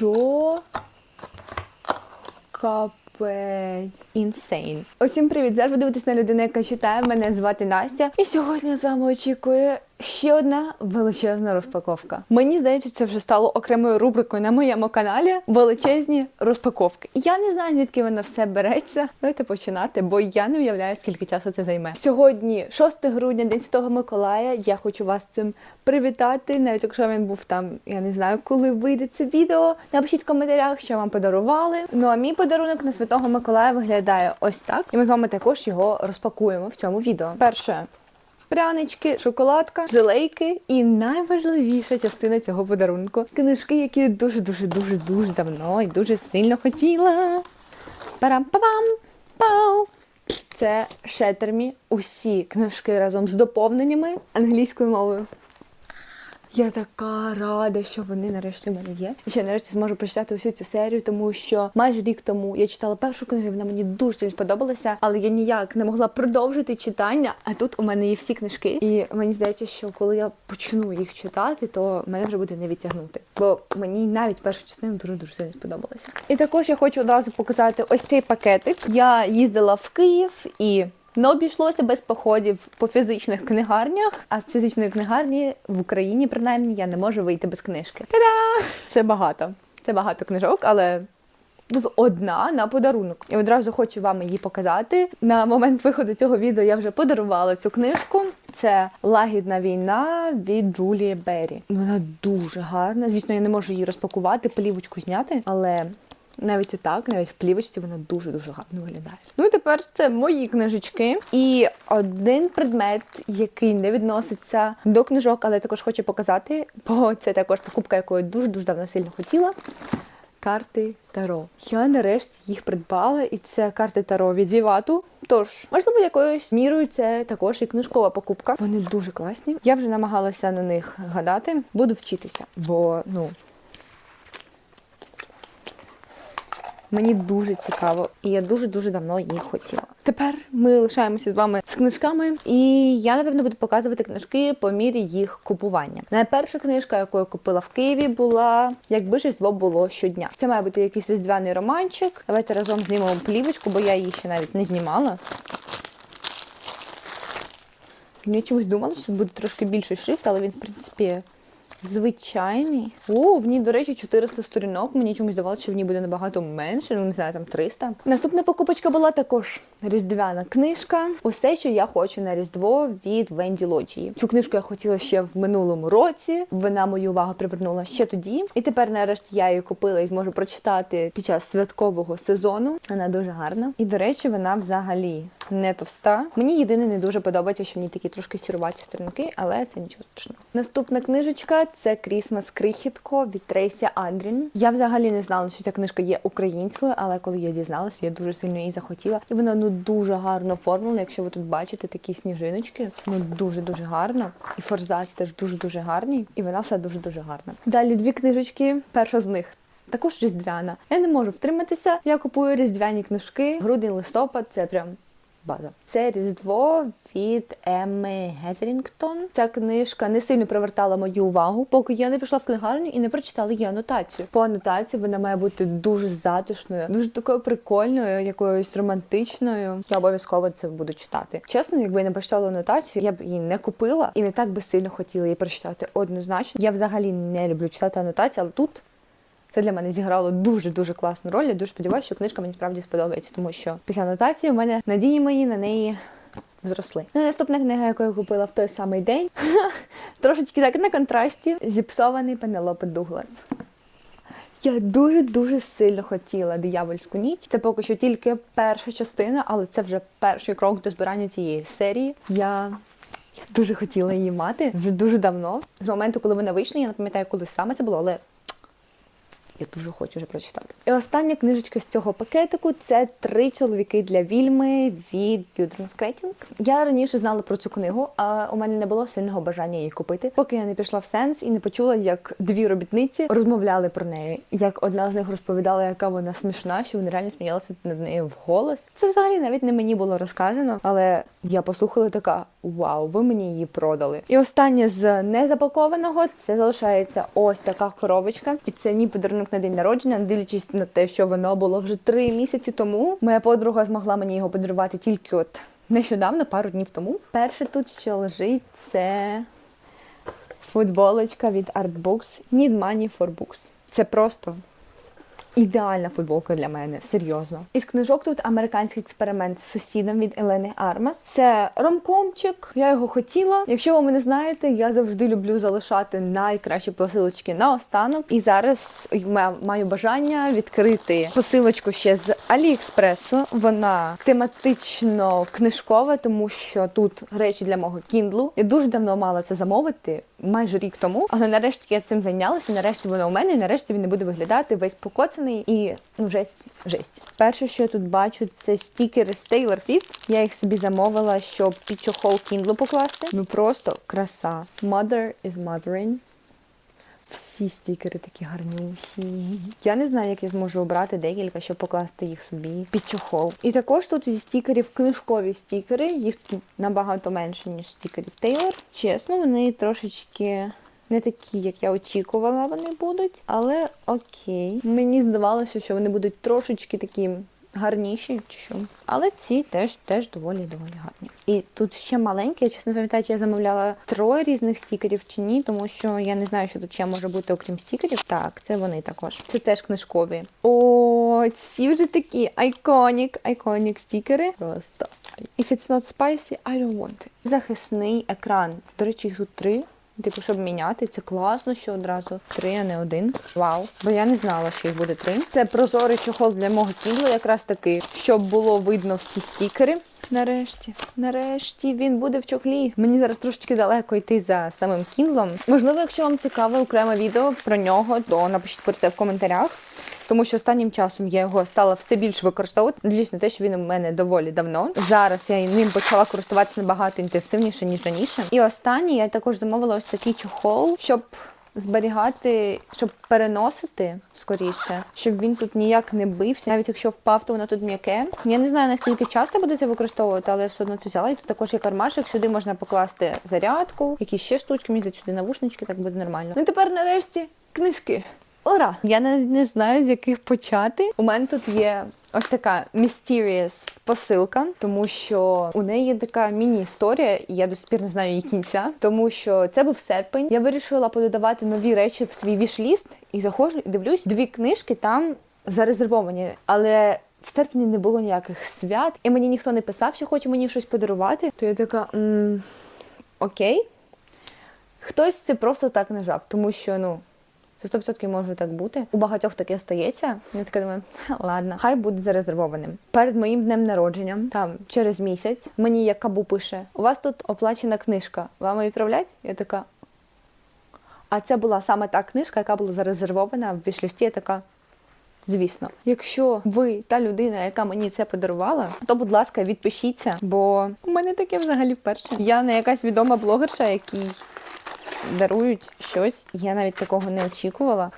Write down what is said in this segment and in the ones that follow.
Що? Капець. Інсейн. Усім привіт! Зараз ви дивитесь на людину, яка читає. Мене звати Настя. І сьогодні з вами очікує ще одна величезна розпаковка. Мені здається, це вже стало окремою рубрикою на моєму каналі. Величезні розпаковки. Я не знаю, звідки воно все береться. Давайте починати, бо я не уявляю, скільки часу це займе. Сьогодні, 6 грудня, День Святого Миколая. Я хочу вас цим привітати. Навіть якщо він був там, я не знаю, коли вийде це відео. Напишіть в коментарях, що вам подарували. Ну а мій подарунок на Святого Миколая виглядає ось так. І ми з вами також його розпакуємо в цьому відео. Перше. Прянички, шоколадка, жилейки і найважливіша частина цього подарунку книжки, які дуже дуже дуже дуже давно і дуже сильно хотіла. Парам-пам! Пау! Це Шетермі. Усі книжки разом з доповненнями англійською мовою. Я така рада, що вони нарешті в мене є. І ще нарешті зможу прочитати усю цю серію, тому що майже рік тому я читала першу книгу, і вона мені дуже сильно сподобалася, але я ніяк не могла продовжити читання. А тут у мене є всі книжки, і мені здається, що коли я почну їх читати, то мене вже буде не відтягнути. Бо мені навіть перша частина дуже дуже сильно сподобалася. І також я хочу одразу показати ось цей пакетик. Я їздила в Київ і. Не обійшлося без походів по фізичних книгарнях, а з фізичної книгарні в Україні, принаймні, я не можу вийти без книжки. Та-да! Це багато. Це багато книжок, але тут одна на подарунок. І одразу хочу вам її показати. На момент виходу цього відео я вже подарувала цю книжку. Це Лагідна війна від Джулії Беррі. Вона дуже гарна. Звісно, я не можу її розпакувати, плівочку зняти, але. Навіть отак, навіть в плівочці вона дуже-дуже гарно виглядає. Ну і тепер це мої книжечки. І один предмет, який не відноситься до книжок, але також хочу показати, бо це також покупка, яку я дуже-дуже давно сильно хотіла. Карти Таро. Я нарешті їх придбала, і це карти Таро від Вівату. Тож, можливо, якоюсь мірою це також і книжкова покупка. Вони дуже класні. Я вже намагалася на них гадати. Буду вчитися, бо ну. Мені дуже цікаво, і я дуже-дуже давно їх хотіла. Тепер ми лишаємося з вами з книжками, і я напевно буду показувати книжки по мірі їх купування. Найперша книжка, яку я купила в Києві, була якби різдво було щодня. Це має бути якийсь різдвяний романчик. Давайте разом знімемо плівочку, бо я її ще навіть не знімала. Я чомусь думала, що буде трошки більший шрифт, але він, в принципі, звичайний. О, в ній, до речі, 400 сторінок. Мені чомусь здавалося, що в ній буде набагато менше, ну не знаю, там 300. Наступна покупочка була також різдвяна книжка. Усе, що я хочу на Різдво від Венді Лоджії. Цю книжку я хотіла ще в минулому році. Вона мою увагу привернула ще тоді. І тепер, нарешті, я її купила і зможу прочитати під час святкового сезону. Вона дуже гарна. І, до речі, вона взагалі не товста. Мені єдине не дуже подобається, що в ній такі трошки сіруваті сторінки, але це нічого страшного. Наступна книжечка це Крісмас Крихітко від Трейсі Андрін. Я взагалі не знала, що ця книжка є українською, але коли я дізналася, я дуже сильно її захотіла. І вона ну дуже гарно оформлена. Якщо ви тут бачите такі сніжиночки, ну дуже дуже гарно. І форзац теж дуже дуже гарний. І вона все дуже дуже гарна. Далі дві книжечки. Перша з них також різдвяна. Я не можу втриматися. Я купую різдвяні книжки. Грудень листопад це прям. База. Це Різдво від Емми Гезерінгтон. Ця книжка не сильно привертала мою увагу, поки я не пішла в книгарню і не прочитала її анотацію. По анотації вона має бути дуже затишною, дуже такою прикольною, якоюсь романтичною. Я обов'язково це буду читати. Чесно, якби я не прочитала анотацію, я б її не купила і не так би сильно хотіла її прочитати. Однозначно, я взагалі не люблю читати анотації, але тут. Це для мене зіграло дуже-дуже класну роль. Я дуже сподіваюся, що книжка мені справді сподобається, тому що після анотації у мене надії мої на неї зросли. Ну, наступна книга, яку я купила в той самий день, трошечки так на контрасті, зіпсований Пенелопи Дуглас. Я дуже-дуже сильно хотіла диявольську ніч. Це поки що тільки перша частина, але це вже перший крок до збирання цієї серії. Я я дуже хотіла її мати вже дуже давно. З моменту, коли вона вийшла, я не пам'ятаю, коли саме це було, але я дуже хочу вже прочитати. І остання книжечка з цього пакетику це три чоловіки для вільми від Гюдрун Скретінг. Я раніше знала про цю книгу, а у мене не було сильного бажання її купити, поки я не пішла в сенс і не почула, як дві робітниці розмовляли про неї. Як одна з них розповідала, яка вона смішна, що вони реально сміялися над нею вголос. Це взагалі навіть не мені було розказано, але я послухала така: вау, ви мені її продали. І останнє з незапакованого це залишається ось така коробочка, і це мій подарунок на день народження, не дивлячись на те, що воно було вже три місяці тому. Моя подруга змогла мені його подарувати тільки от нещодавно, пару днів тому. Перше тут, що лежить, це футболочка від Artbooks Need Money for Books. Це просто ідеальна футболка для мене, серйозно. Із книжок тут американський експеримент з сусідом від Елени Армас. Це ромкомчик. Я його хотіла. Якщо ви не знаєте, я завжди люблю залишати найкращі посилочки на останок. І зараз маю бажання відкрити посилочку ще з Аліекспресу. Вона тематично книжкова, тому що тут речі для мого кіндлу. Я дуже давно мала це замовити, майже рік тому. Але нарешті я цим зайнялася. Нарешті воно у мене. і Нарешті він не буде виглядати весь покоцаний і ну жесть, жесть. Перше, що я тут бачу, це стікери з Taylor Swift. Я їх собі замовила, щоб під чохол кіндлу покласти. Ну просто краса. Mother is mothering. Всі стікери такі гарнющі. Я не знаю, як я зможу обрати декілька, щоб покласти їх собі під чохол. І також тут зі стікерів книжкові стікери. Їх тут набагато менше, ніж стікерів Taylor. Чесно, вони трошечки. Не такі, як я очікувала, вони будуть, але окей. Мені здавалося, що вони будуть трошечки такі гарніші, чи що. Але ці теж теж доволі доволі гарні. І тут ще маленькі, я чесно пам'ятаю, чи я замовляла троє різних стікерів чи ні, тому що я не знаю, що тут ще може бути, окрім стікерів. Так, це вони також. Це теж книжкові. О, ці вже такі айконік, айконік стікери. Просто. If it's not spicy, I don't want it. Захисний екран. До речі, їх тут три. Типу, щоб міняти, це класно, що одразу три, а не один. Вау. Бо я не знала, що їх буде три. Це прозорий чохол для мого тіла, якраз такий, щоб було видно всі стікери. Нарешті, нарешті він буде в чохлі. Мені зараз трошечки далеко йти за самим кіндлом. Можливо, якщо вам цікаве окреме відео про нього, то напишіть про це в коментарях. Тому що останнім часом я його стала все більше використовувати, дивлячись на те, що він у мене доволі давно. Зараз я ним почала користуватися набагато інтенсивніше, ніж раніше. І останній я також замовила ось такий чохол, щоб зберігати, щоб переносити скоріше, щоб він тут ніяк не бився. Навіть якщо впав, то воно тут м'яке. Я не знаю наскільки часто буду це використовувати, але все одно це взяла. І тут також є кармашик. Сюди можна покласти зарядку, якісь ще штучки, мені сюди навушнички, так буде нормально. Ну тепер нарешті книжки. Ура! Я навіть не знаю, з яких почати. У мене тут є ось така mysterious посилка, тому що у неї є така міні-історія, і я до сих пір не знаю її кінця. Тому що це був серпень. Я вирішила пододавати нові речі в свій віш-ліст і заходжу і дивлюсь, дві книжки там зарезервовані. Але в серпні не було ніяких свят, і мені ніхто не писав, що хоче мені щось подарувати. То я така м- окей. Хтось це просто так нажав, тому що ну. Це 100% може так бути. У багатьох таке стається. Я така думаю, ладно, хай буде зарезервованим. Перед моїм днем народження, там через місяць, мені як кабу пише: у вас тут оплачена книжка. Вам відправлять? Я така. А це була саме та книжка, яка була зарезервована в вішлісті. Я така. Звісно, якщо ви та людина, яка мені це подарувала, то будь ласка, відпишіться, бо у мене таке взагалі вперше. Я не якась відома блогерша, якій дарують щось. Я навіть такого не очікувала.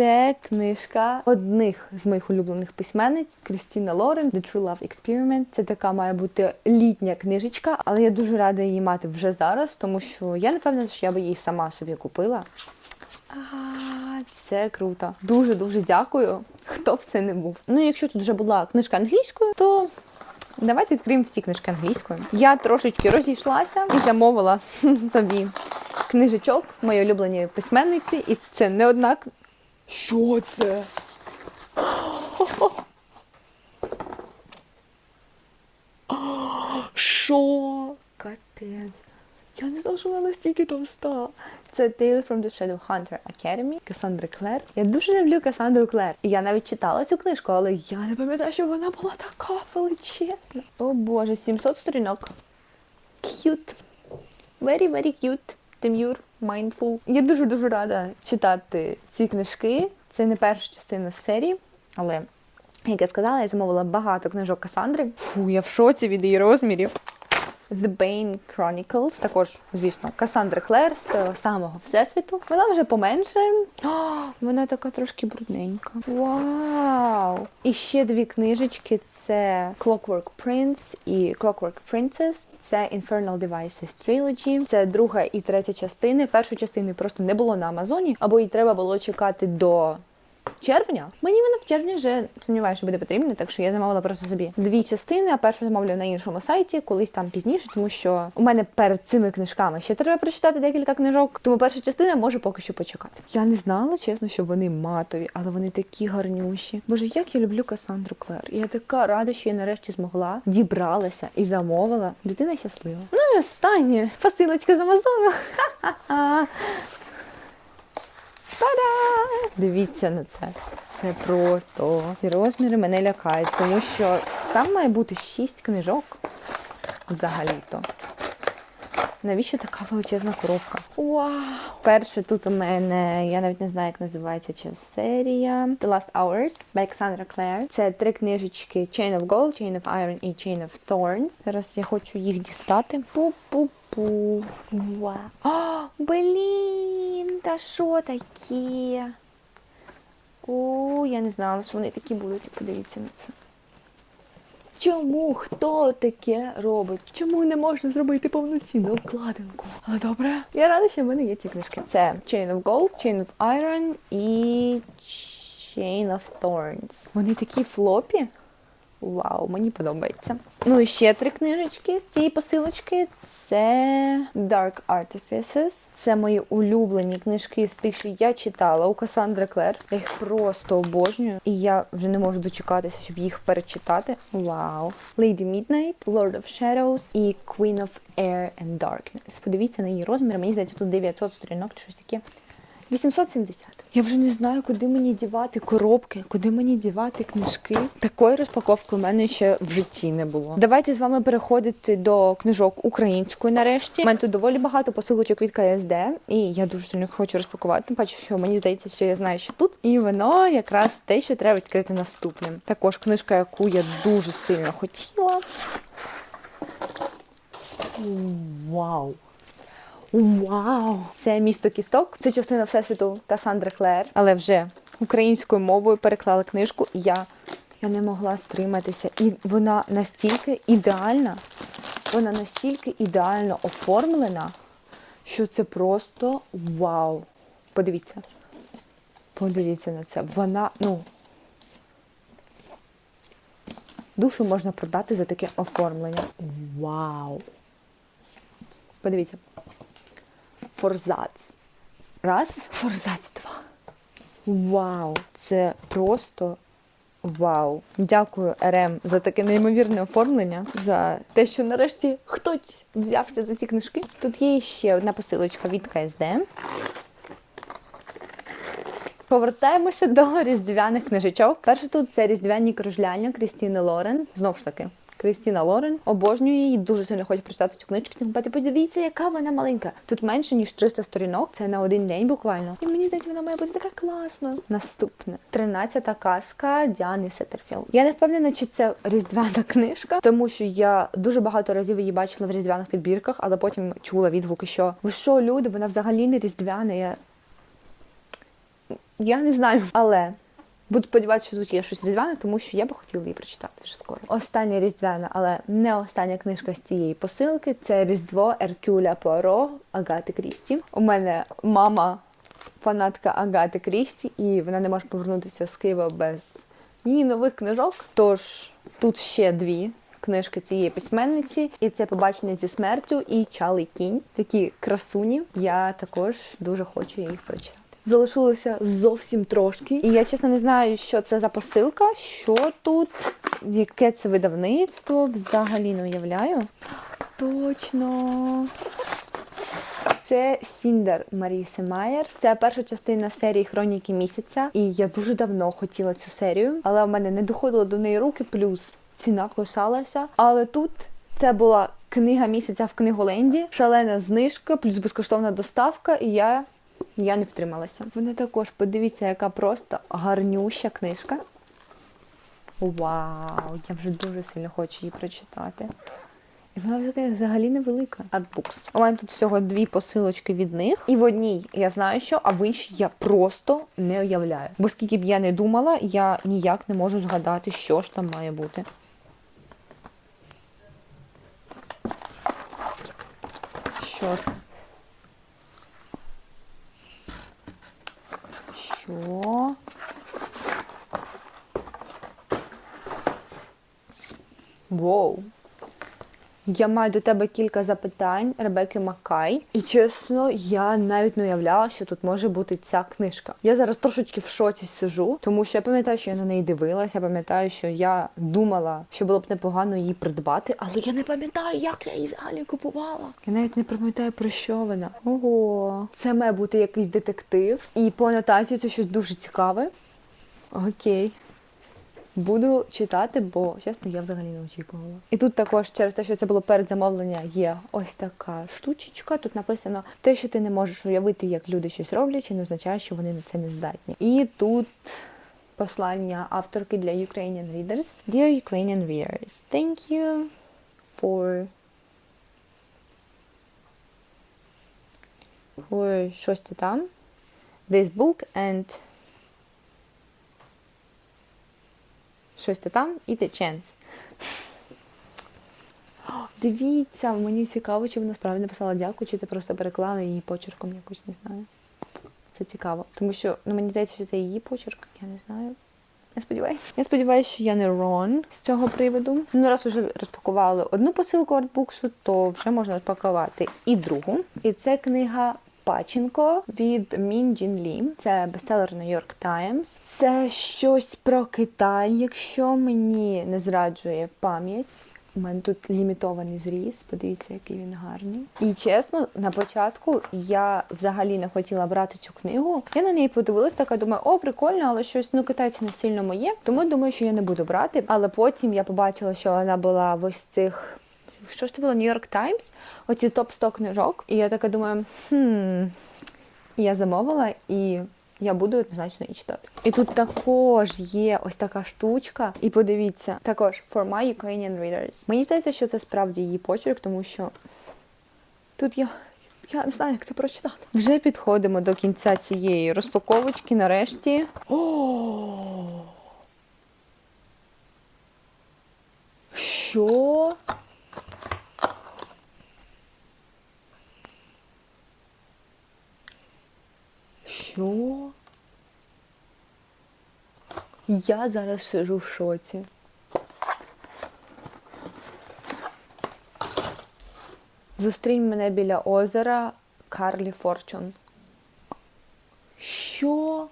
Це книжка одних з моїх улюблених письменниць Крістіна Лорен The True Love Experiment. Це така має бути літня книжечка, але я дуже рада її мати вже зараз, тому що я не впевнена, що я би її сама собі купила. Це круто. Дуже дуже дякую. Хто б це не був. Ну, якщо тут вже була книжка англійською, то давайте відкриємо всі книжки англійською. Я трошечки розійшлася і замовила собі книжечок моєї улюбленої письменниці, і це не однак. Що це? Що? Капець. Я не знала, що вона настільки товста. Це Tale from the Shadowhunter Academy Касандри Клер. Я дуже люблю Касандру Клер. І я навіть читала цю книжку, але я не пам'ятаю, що вона була така величезна. О боже, 700 сторінок. Cute. Very, very cute. Demure, mindful. Я дуже-дуже рада читати ці книжки. Це не перша частина серії, але, як я сказала, я замовила багато книжок Касандри. Фу, я в шоці від її розмірів. The Bane Chronicles, також, звісно, Касандра Клер з того самого всесвіту. Вона вже поменше. О, вона така трошки брудненька. Вау! І ще дві книжечки: це Clockwork Prince і Clockwork Princess. Це Infernal Devices Trilogy. Це друга і третя частини. Першої частини просто не було на Амазоні, або їй треба було чекати до червня. Мені вона в червні вже сумніваюся, що буде потрібна, так що я замовила просто собі дві частини, а першу замовлю на іншому сайті, колись там пізніше, тому що у мене перед цими книжками ще треба прочитати декілька книжок. Тому перша частина може поки що почекати. Я не знала, чесно, що вони матові, але вони такі гарнющі. Боже, як я люблю Касандру Клер. Я така рада, що я нарешті змогла, дібралася і замовила. Дитина щаслива. Ну і останнє посилочка з Амазону. Ха-ха-ха. Та-да! Дивіться на це. Це просто ці розміри мене лякають, тому що там має бути 6 книжок взагалі-то. Навіщо така величезна коробка? Вау! Перше тут у мене, я навіть не знаю, як називається ця серія. The Last Hours by Cassandra Clare. Це три книжечки Chain of Gold, Chain of Iron і Chain of Thorns. Зараз я хочу їх дістати. Пу-пу-пу. Вау. О, блін, та що таке? О, я не знала, що вони такі будуть. Подивіться на це. Чому хто таке робить? Чому не можна зробити повноцінну обкладинку? Але добре. Я рада, що в мене є ці книжки. Це Chain of Gold, Chain of Iron і Chain of Thorns. Вони такі флопі. Вау, мені подобається. Ну і ще три книжечки з цієї посилочки. Це Dark Artifices. Це мої улюблені книжки з тих, що я читала у Касандри Клер. Я їх просто обожнюю. І я вже не можу дочекатися, щоб їх перечитати. Вау. Lady Midnight, Lord of Shadows і Queen of Air and Darkness. Подивіться на її розміри. Мені здається, тут 900 сторінок чи щось таке. 870. Я вже не знаю, куди мені дівати коробки, куди мені дівати книжки. Такої розпаковки у мене ще в житті не було. Давайте з вами переходити до книжок української нарешті. У мене тут доволі багато посилочок від КСД, і я дуже сильно хочу розпакувати. Тим паче, що мені здається, що я знаю, що тут. І воно якраз те, що треба відкрити наступним. Також книжка, яку я дуже сильно хотіла. Вау! Вау! Це місто кісток. Це частина всесвіту Касандри Клер, але вже українською мовою переклали книжку, і я, я не могла стриматися. І вона настільки ідеальна, вона настільки ідеально оформлена, що це просто вау! Подивіться. Подивіться на це. Вона, ну. Душу можна продати за таке оформлення. Вау! Подивіться. Форзац. Раз. Форзац два. Вау! Це просто вау. Дякую РМ за таке неймовірне оформлення, за те, що нарешті хтось взявся за ці книжки. Тут є ще одна посилочка від КСД. Повертаємося до різдвяних книжечок. Перше тут це різдвяні кружляння Крістіни Лорен. Знову ж таки, Крістіна Лорен. Обожнюю її, дуже сильно хочу прочитати цю книжку. Тим паче, подивіться, яка вона маленька. Тут менше, ніж 300 сторінок, це на один день буквально. І мені здається, вона має бути така класна. Наступне. 13-та казка Діани Сеттерфілд. Я не впевнена, чи це різдвяна книжка, тому що я дуже багато разів її бачила в різдвяних підбірках, але потім чула відгуки, що ви що, люди, вона взагалі не різдвяна. Я я не знаю, але буду сподіватися, що тут є щось різдвяне, тому що я би хотіла її прочитати вже скоро. Остання різдвяна, але не остання книжка з цієї посилки. Це Різдво Еркюля Пуаро Агати Крісті. У мене мама фанатка Агати Крісті, і вона не може повернутися з Києва без її нових книжок. Тож тут ще дві. Книжки цієї письменниці, і це побачення зі смертю і Чалий кінь. Такі красуні. Я також дуже хочу їх прочитати. Залишилося зовсім трошки. І я чесно не знаю, що це за посилка, що тут, яке це видавництво, взагалі не уявляю. Точно. Це Сіндер Марії Семаєр. Це перша частина серії Хроніки місяця. І я дуже давно хотіла цю серію, але в мене не доходило до неї руки, плюс ціна кусалася. Але тут це була книга місяця в книголенді, шалена знижка, плюс безкоштовна доставка, і я я не втрималася. Вона також, подивіться, яка просто гарнюща книжка. Вау! Я вже дуже сильно хочу її прочитати. І вона взагалі- взагалі невелика. Artbooks. У мене тут всього дві посилочки від них. І в одній я знаю що, а в іншій я просто не уявляю. Бо скільки б я не думала, я ніяк не можу згадати, що ж там має бути. Що це? Що? Воу. Я маю до тебе кілька запитань Ребекки Маккай. І чесно, я навіть не уявляла, що тут може бути ця книжка. Я зараз трошечки в шоці сижу, тому що я пам'ятаю, що я на неї дивилася. Я пам'ятаю, що я думала, що було б непогано її придбати, але я не пам'ятаю, як я її взагалі купувала. Я навіть не пам'ятаю про що вона. Ого, це має бути якийсь детектив. І по анотації це щось дуже цікаве. Окей. Буду читати, бо чесно, я взагалі не очікувала. І тут також через те, що це було передзамовлення, є ось така штучечка. Тут написано те, що ти не можеш уявити, як люди щось роблять, чи не означає, що вони на це не здатні. І тут послання авторки для Ukrainian readers. Dear Ukrainian readers, thank you for for щось там. This book and щось там і the chance. Дивіться, мені цікаво, чи вона справді написала дякую, чи це просто переклала її почерком якось, не знаю. Це цікаво. Тому що ну, мені здається, що це її почерк, я не знаю. Я сподіваюся. Я сподіваюся, що я не Рон з цього приводу. Ну, раз вже розпакували одну посилку артбуксу, то вже можна розпакувати і другу. І це книга Паченко від Мін Джін Лі. Це бестселер New York Times. Це щось про Китай, якщо мені не зраджує пам'ять. У мене тут лімітований зріз, подивіться, який він гарний. І чесно, на початку я взагалі не хотіла брати цю книгу. Я на неї подивилась, така думаю, о, прикольно, але щось ну китайці не сильно моє. Тому думаю, що я не буду брати. Але потім я побачила, що вона була в ось цих. Що ж це було? York Times? Оці топ 100 книжок. І я така думаю, хм. І я замовила і. Я буду однозначно її читати. І тут також є ось така штучка. І подивіться, також for my Ukrainian readers. Мені здається, що це справді її почерк, тому що тут я. Я не знаю, як це прочитати. Вже підходимо до кінця цієї розпаковочки. Нарешті. О! Що? Я зараз сижу в шоці. Зустрінь мене біля озера Карлі Форчун. Що?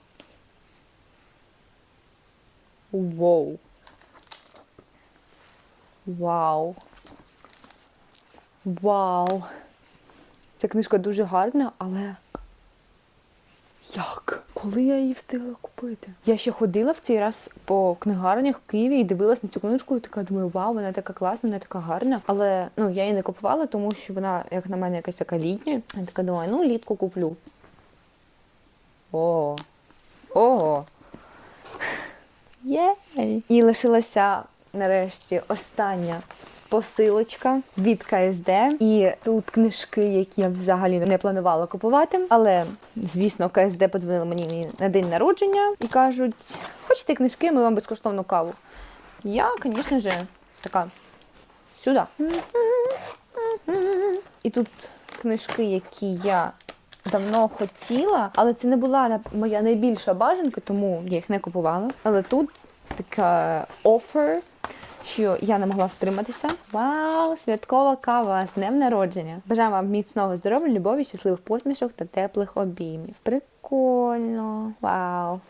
Воу. Вау. Вау. Ця книжка дуже гарна, але. Як? Коли я її встигла купити? Я ще ходила в цей раз по книгарнях в Києві і дивилась на цю книжку, і така думаю, вау, вона така класна, вона така гарна. Але ну я її не купувала, тому що вона, як на мене, якась така літня. Я така думаю, ну літку куплю. О. Ого. Єй! І лишилася нарешті остання посилочка від КСД. І тут книжки, які я взагалі не планувала купувати. Але, звісно, КСД подзвонили мені на день народження і кажуть: хочете книжки, ми вам безкоштовну каву. Я, звісно ж, така сюди. І тут книжки, які я давно хотіла, але це не була моя найбільша бажанка, тому я їх не купувала. Але тут така офер, що я не могла втриматися. Вау, святкова кава з днем народження. Бажаю вам міцного здоров'я, любові, щасливих посмішок та теплих обіймів. Прикольно. Вау.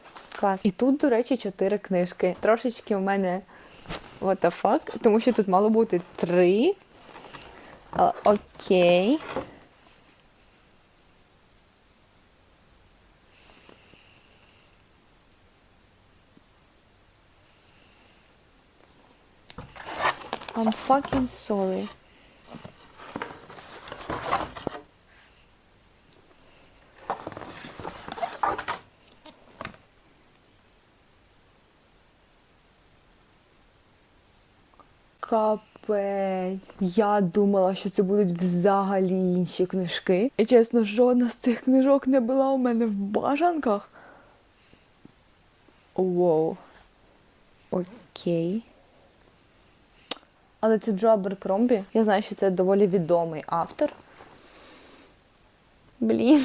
Клас. І тут, до речі, чотири книжки. Трошечки у мене what the fuck, тому що тут мало бути три. А, Окей. I'm fucking sorry. Капець. Я думала, що це будуть взагалі інші книжки. І чесно, жодна з цих книжок не була у мене в бажанках. Воу. Окей. Але це Джо Аберкромбі. Я знаю, що це доволі відомий автор. Блін.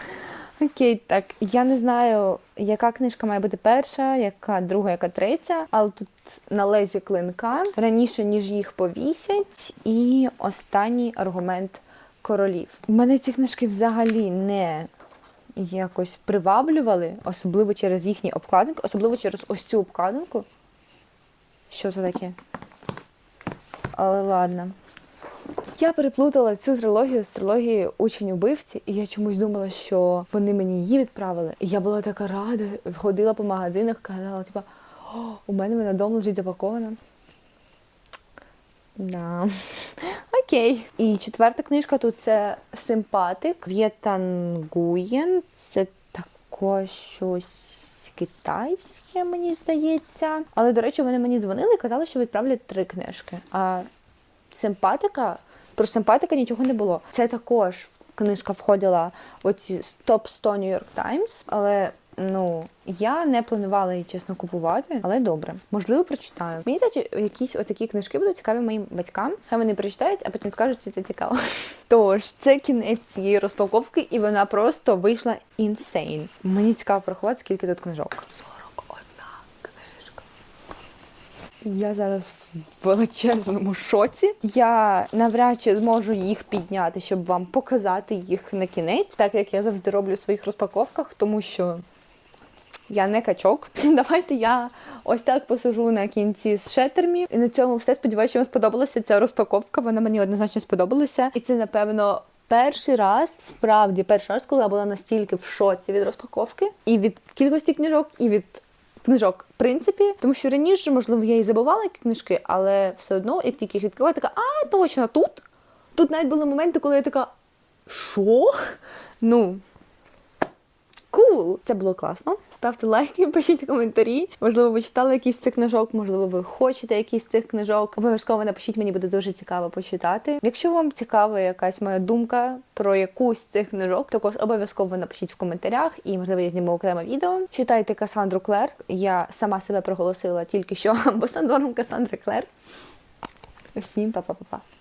Окей, так. Я не знаю, яка книжка має бути перша, яка друга, яка третя, але тут на лезі клинка раніше, ніж їх повісять, і останній аргумент королів. Мене ці книжки взагалі не якось приваблювали, особливо через їхні обкладинки, особливо через ось цю обкладинку. Що це таке? Але ладно. Я переплутала цю трилогію з трилогією Учень убивці, і я чомусь думала, що вони мені її відправили. І я була така рада, ходила по магазинах, казала, типа, у мене вона вдома лежить запакована. Да. Окей. І четверта книжка тут це Симпатик В'єтан Гуєн. Це також щось китайське, мені здається. Але, до речі, вони мені дзвонили і казали, що відправлять три книжки. А симпатика, про симпатика нічого не було. Це також книжка входила в оці топ 100 New York Times, але ну я не планувала її чесно купувати, але добре. Можливо, прочитаю. Мені здається, якісь отакі книжки будуть цікаві моїм батькам. Хай вони прочитають, а потім скажуть, що це цікаво. Тож, це кінець цієї розпаковки, і вона просто вийшла інсейн. Мені цікаво порахувати, скільки тут книжок. 41 книжка. Я зараз в величезному шоці. Я навряд чи зможу їх підняти, щоб вам показати їх на кінець, так як я завжди роблю в своїх розпаковках, тому що я не качок. Давайте я ось так посажу на кінці з шетермі. І на цьому все. Сподіваюся, що вам сподобалася ця розпаковка. Вона мені однозначно сподобалася. І це, напевно, перший раз, справді перший раз, коли я була настільки в шоці від розпаковки, і від кількості книжок, і від книжок, в принципі, тому що раніше, можливо, я і забувала які книжки, але все одно, як тільки їх відкрила, така, а точно тут. Тут навіть були моменти, коли я така, що? Ну. Кул! Це було класно. Ставте лайки, пишіть коментарі. Можливо, ви читали якісь з цих книжок, можливо, ви хочете якісь цих книжок. Обов'язково напишіть, мені буде дуже цікаво почитати. Якщо вам цікава якась моя думка про якусь з цих книжок, також обов'язково напишіть в коментарях, і можливо я зніму окреме відео. Читайте Касандру Клер. Я сама себе проголосила тільки що амбасадором Касандри Клер. Всім па-па-па-па.